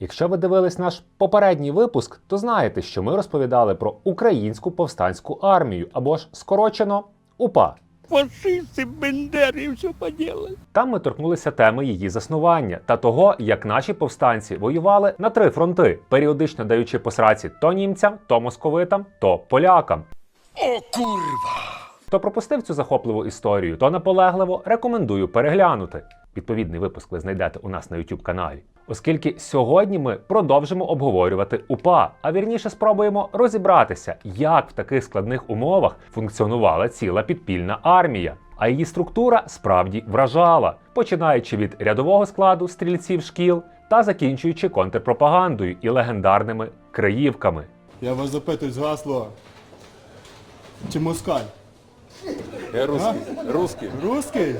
Якщо ви дивились наш попередній випуск, то знаєте, що ми розповідали про українську повстанську армію або ж скорочено УПА. Фашисты, бендеры, все поделали. Там ми торкнулися теми її заснування та того, як наші повстанці воювали на три фронти, періодично даючи посраці то німцям, то московитам, то полякам. О, курва! Хто пропустив цю захопливу історію, то наполегливо рекомендую переглянути. Відповідний випуск ви знайдете у нас на YouTube каналі. Оскільки сьогодні ми продовжимо обговорювати УПА, а вірніше спробуємо розібратися, як в таких складних умовах функціонувала ціла підпільна армія. А її структура справді вражала, починаючи від рядового складу стрільців шкіл та закінчуючи контрпропагандою і легендарними криївками. Я вас запитую з гасло. Чи москаль? Я русский, русский. Русський?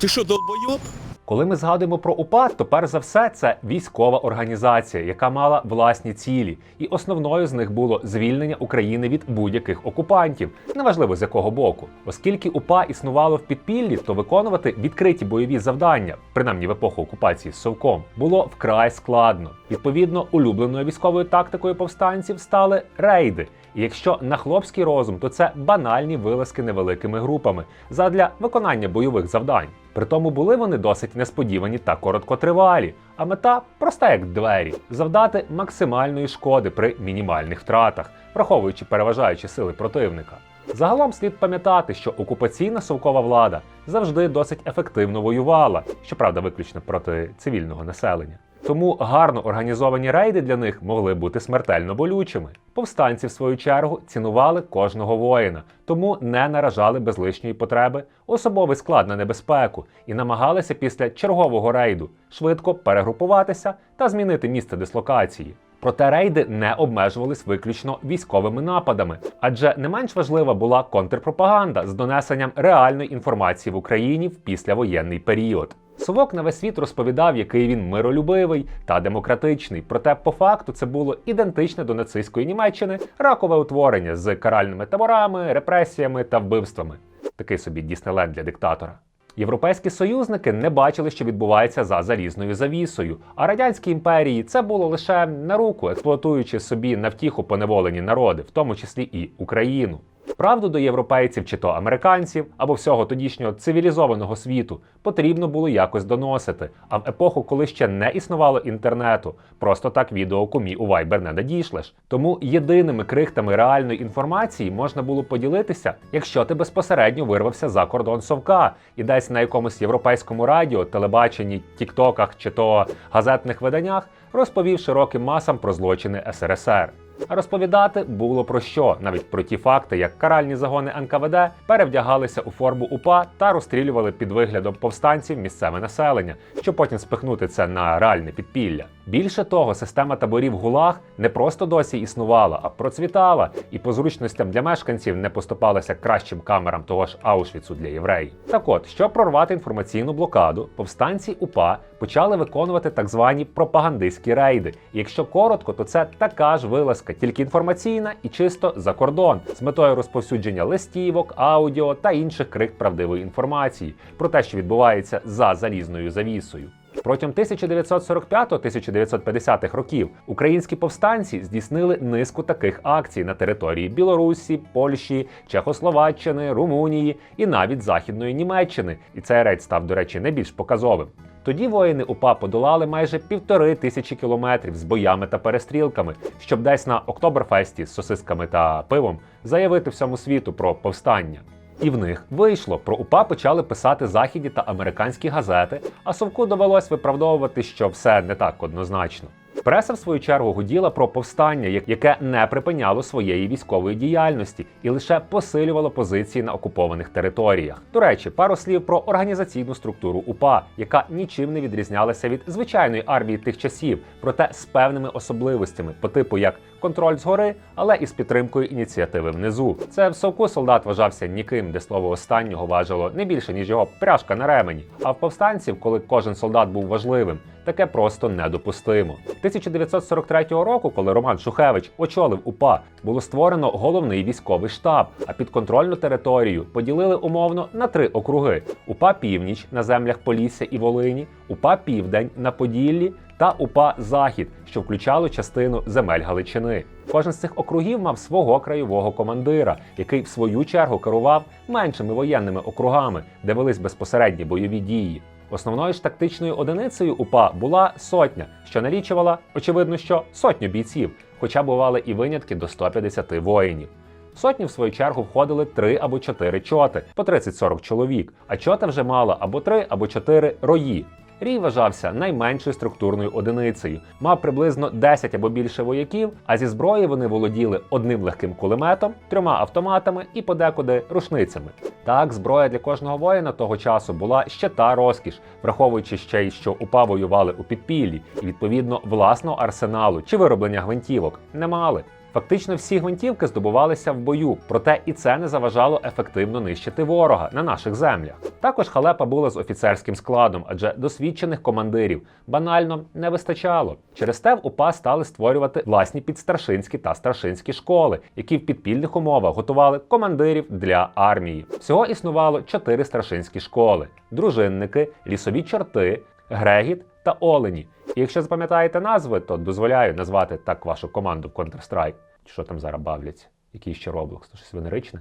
Ты что, долбоеб? Коли ми згадуємо про УПА, то перш за все це військова організація, яка мала власні цілі, і основною з них було звільнення України від будь-яких окупантів, неважливо з якого боку. Оскільки УПА існувало в підпіллі, то виконувати відкриті бойові завдання, принаймні в епоху окупації з Совком, було вкрай складно. Відповідно, улюбленою військовою тактикою повстанців стали рейди. Якщо на хлопський розум, то це банальні вилазки невеликими групами задля виконання бойових завдань. Притому були вони досить несподівані та короткотривалі, а мета проста як двері завдати максимальної шкоди при мінімальних втратах, враховуючи переважаючі сили противника. Загалом слід пам'ятати, що окупаційна совкова влада завжди досить ефективно воювала, щоправда, виключно проти цивільного населення. Тому гарно організовані рейди для них могли бути смертельно болючими. Повстанці, в свою чергу, цінували кожного воїна, тому не наражали без лишньої потреби особовий склад на небезпеку і намагалися після чергового рейду швидко перегрупуватися та змінити місце дислокації. Проте рейди не обмежувались виключно військовими нападами, адже не менш важлива була контрпропаганда з донесенням реальної інформації в Україні в післявоєнний період. Совок на весь світ розповідав, який він миролюбивий та демократичний. Проте, по факту, це було ідентичне до нацистської Німеччини ракове утворення з каральними таборами, репресіями та вбивствами. Такий собі Діснейленд для диктатора. Європейські союзники не бачили, що відбувається за залізною завісою. А радянській імперії це було лише на руку, експлуатуючи собі на втіху поневолені народи, в тому числі і Україну. Правду до європейців чи то американців або всього тодішнього цивілізованого світу потрібно було якось доносити. А в епоху, коли ще не існувало інтернету, просто так відео кумі у Viber не надішлеш. Тому єдиними крихтами реальної інформації можна було поділитися, якщо ти безпосередньо вирвався за кордон совка і десь на якомусь європейському радіо, телебаченні, тіктоках чи то газетних виданнях розповів широким масам про злочини СРСР. Розповідати було про що, навіть про ті факти, як каральні загони НКВД перевдягалися у форму УПА та розстрілювали під виглядом повстанців місцеве населення, щоб потім спихнути це на реальне підпілля. Більше того, система таборів ГУЛАГ не просто досі існувала, а процвітала і по зручностям для мешканців не поступалася кращим камерам того ж Аушвіцу для євреїв. Так от, щоб прорвати інформаційну блокаду, повстанці УПА почали виконувати так звані пропагандистські рейди. І якщо коротко, то це така ж вилазка, тільки інформаційна і чисто за кордон, з метою розповсюдження листівок, аудіо та інших крик правдивої інформації про те, що відбувається за залізною завісою. Протягом 1945-1950 років українські повстанці здійснили низку таких акцій на території Білорусі, Польщі, Чехословаччини, Румунії і навіть Західної Німеччини. І цей рейд став, до речі, не більш показовим. Тоді воїни УПА подолали майже півтори тисячі кілометрів з боями та перестрілками, щоб десь на Октоберфесті з сосисками та пивом заявити всьому світу про повстання. І в них вийшло. Про УПА почали писати західні та американські газети, а Совку довелось виправдовувати, що все не так однозначно. Преса, в свою чергу, гуділа про повстання, яке не припиняло своєї військової діяльності і лише посилювало позиції на окупованих територіях. До речі, пару слів про організаційну структуру УПА, яка нічим не відрізнялася від звичайної армії тих часів, проте з певними особливостями, по типу як контроль згори, але і з підтримкою ініціативи внизу. Це в совку солдат вважався ніким, де слово останнього важило не більше ніж його пряжка на ремені. А в повстанців, коли кожен солдат був важливим, таке просто недопустимо. 1943 року, коли Роман Шухевич очолив УПА, було створено головний військовий штаб, а підконтрольну територію поділили умовно на три округи: УПА Північ на землях Полісся і Волині, УПА Південь на Поділлі та УПА Захід, що включало частину земель Галичини. Кожен з цих округів мав свого краєвого командира, який в свою чергу керував меншими воєнними округами, де велись безпосередні бойові дії. Основною ж тактичною одиницею УПА була сотня, що налічувала, очевидно, що сотню бійців, хоча бували і винятки до 150 воїнів. В сотню, в свою чергу, входили три або чотири чоти по 30-40 чоловік, а чота вже мала або три, або чотири рої. Рій вважався найменшою структурною одиницею, мав приблизно 10 або більше вояків, а зі зброї вони володіли одним легким кулеметом, трьома автоматами і подекуди рушницями. Так, зброя для кожного воїна того часу була ще та розкіш, враховуючи ще й, що УПА воювали у підпіллі, і відповідно власного арсеналу чи вироблення гвинтівок не мали. Фактично всі гвинтівки здобувалися в бою, проте і це не заважало ефективно нищити ворога на наших землях. Також халепа була з офіцерським складом, адже досвідчених командирів банально не вистачало. Через те в УПА стали створювати власні підстаршинські та старшинські школи, які в підпільних умовах готували командирів для армії. Всього існувало чотири старшинські школи: дружинники, лісові чорти, грегіт та олені. Якщо запам'ятаєте назви, то дозволяю назвати так вашу команду в Counter-Strike. Що там зараз бавляться? Який ще Roblox? То щось венеричне?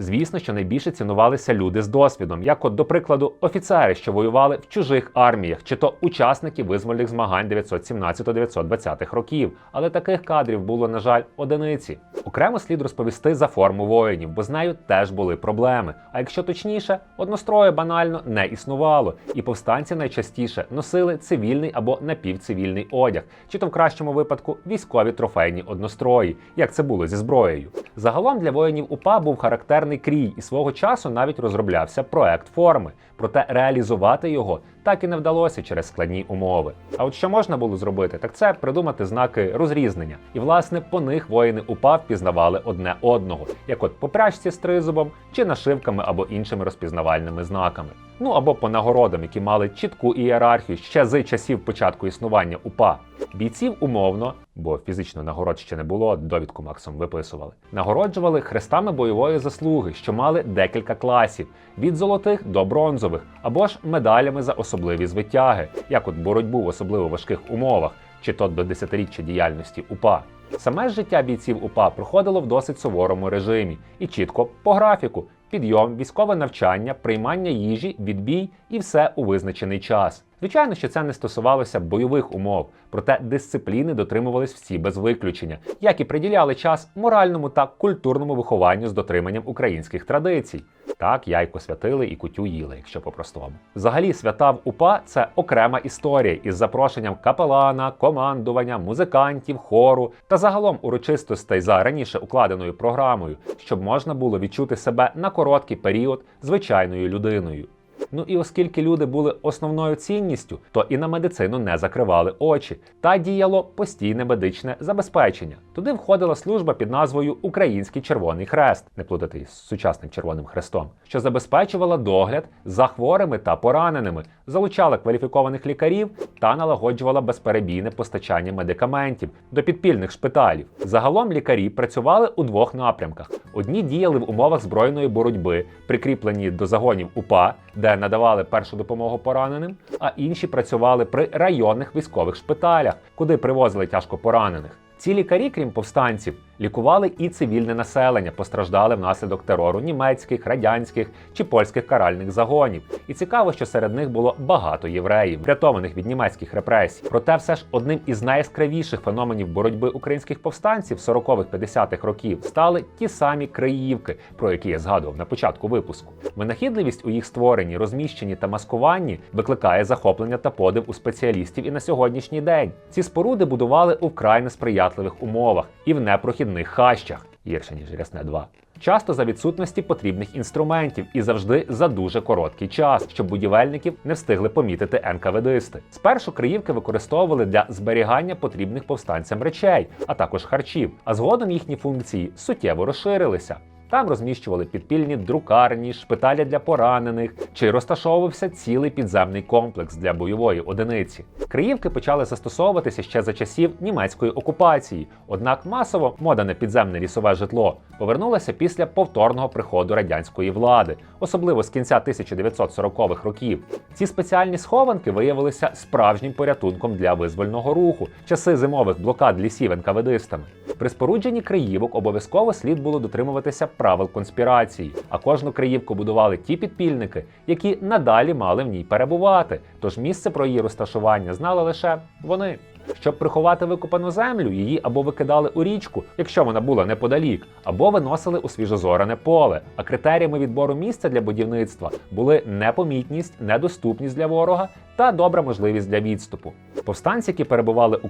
Звісно, що найбільше цінувалися люди з досвідом, як от, до прикладу, офіцери, що воювали в чужих арміях, чи то учасники визвольних змагань 917-920 років. Але таких кадрів було, на жаль, одиниці. Окремо слід розповісти за форму воїнів, бо з нею теж були проблеми. А якщо точніше, однострою банально не існувало, і повстанці найчастіше носили цивільний або напівцивільний одяг, чи то в кращому випадку військові трофейні однострої, як це було зі зброєю. Загалом для воїнів УПА був характерний крій, і свого часу навіть розроблявся проект форми. Проте реалізувати його так і не вдалося через складні умови. А от що можна було зробити, так це придумати знаки розрізнення. І власне по них воїни УПА впізнавали одне одного, як от по пряжці з тризубом чи нашивками або іншими розпізнавальними знаками. Ну або по нагородам, які мали чітку ієрархію ще з часів початку існування УПА. Бійців умовно, бо фізично нагород ще не було, довідку максимум виписували. Нагороджували хрестами бойової заслуги, що мали декілька класів від золотих до бронзових, або ж медалями за особливі звитяги, як от боротьбу в особливо важких умовах, чи то до десятиріччя діяльності УПА. Саме життя бійців УПА проходило в досить суворому режимі і чітко по графіку. Підйом, військове навчання, приймання їжі, відбій і все у визначений час. Звичайно, що це не стосувалося бойових умов, проте дисципліни дотримувались всі без виключення, як і приділяли час моральному та культурному вихованню з дотриманням українських традицій. Так, яйко святили і кутю їли, якщо по-простому. Взагалі, свята в УПА це окрема історія із запрошенням капелана, командування, музикантів, хору та загалом урочистостей за раніше укладеною програмою, щоб можна було відчути себе на короткий період звичайною людиною. Ну і оскільки люди були основною цінністю, то і на медицину не закривали очі, та діяло постійне медичне забезпечення. Туди входила служба під назвою Український Червоний Хрест, не плутати з сучасним Червоним Хрестом, що забезпечувала догляд за хворими та пораненими, залучала кваліфікованих лікарів та налагоджувала безперебійне постачання медикаментів до підпільних шпиталів. Загалом лікарі працювали у двох напрямках: одні діяли в умовах збройної боротьби, прикріплені до загонів УПА, де надавали першу допомогу пораненим, а інші працювали при районних військових шпиталях, куди привозили тяжко поранених. Ці лікарі, крім повстанців, лікували і цивільне населення, постраждали внаслідок терору німецьких, радянських чи польських каральних загонів. І цікаво, що серед них було багато євреїв, врятованих від німецьких репресій. Проте, все ж одним із найяскравіших феноменів боротьби українських повстанців 40-х-50-х років стали ті самі Криївки, про які я згадував на початку випуску. Винахідливість у їх створенні, розміщенні та маскуванні викликає захоплення та подив у спеціалістів і на сьогоднішній день. Ці споруди будували у вкрай несприятливих умовах і в непрохідних хащах, гірше ніж рясне 2. Часто за відсутності потрібних інструментів і завжди за дуже короткий час, щоб будівельників не встигли помітити НКВДисти. Спершу криївки використовували для зберігання потрібних повстанцям речей, а також харчів. А згодом їхні функції суттєво розширилися. Там розміщували підпільні друкарні, шпиталі для поранених чи розташовувався цілий підземний комплекс для бойової одиниці. Криївки почали застосовуватися ще за часів німецької окупації, однак масово мода на підземне лісове житло повернулася після повторного приходу радянської влади, особливо з кінця 1940-х років. Ці спеціальні схованки виявилися справжнім порятунком для визвольного руху часи зимових блокад лісів НКВДистами. При спорудженні криївок обов'язково слід було дотримуватися правил конспірації, а кожну криївку будували ті підпільники, які надалі мали в ній перебувати. Тож місце про її розташування знали лише вони. Щоб приховати викопану землю, її або викидали у річку, якщо вона була неподалік, або виносили у свіжозорене поле. А критеріями відбору місця для будівництва були непомітність, недоступність для ворога та добра можливість для відступу. Повстанці, які перебували у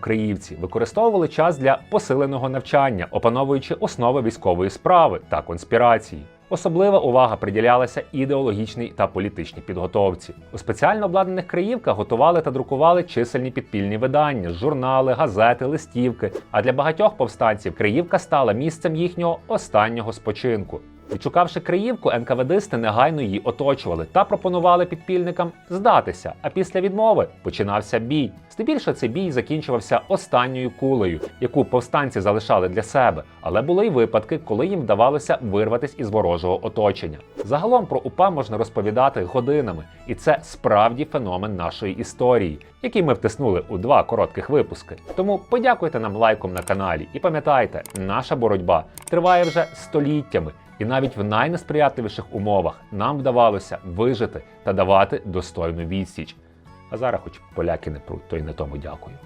використовували час для посиленого навчання, опановуючи основи військової справи та конспірації. Особлива увага приділялася ідеологічній та політичній підготовці. У спеціально обладнаних краївках готували та друкували чисельні підпільні видання, журнали, газети, листівки. А для багатьох повстанців Криївка стала місцем їхнього останнього спочинку. Відшукавши Криївку, НКВДисти негайно її оточували та пропонували підпільникам здатися. А після відмови починався бій. Здебільшого цей бій закінчувався останньою кулею, яку повстанці залишали для себе. Але були й випадки, коли їм вдавалося вирватися із ворожого оточення. Загалом про УПА можна розповідати годинами, і це справді феномен нашої історії, який ми втиснули у два коротких випуски. Тому подякуйте нам лайком на каналі і пам'ятайте, наша боротьба триває вже століттями. І навіть в найнесприятливіших умовах нам вдавалося вижити та давати достойну відсіч. А зараз, хоч поляки не пруть, то й на тому дякую.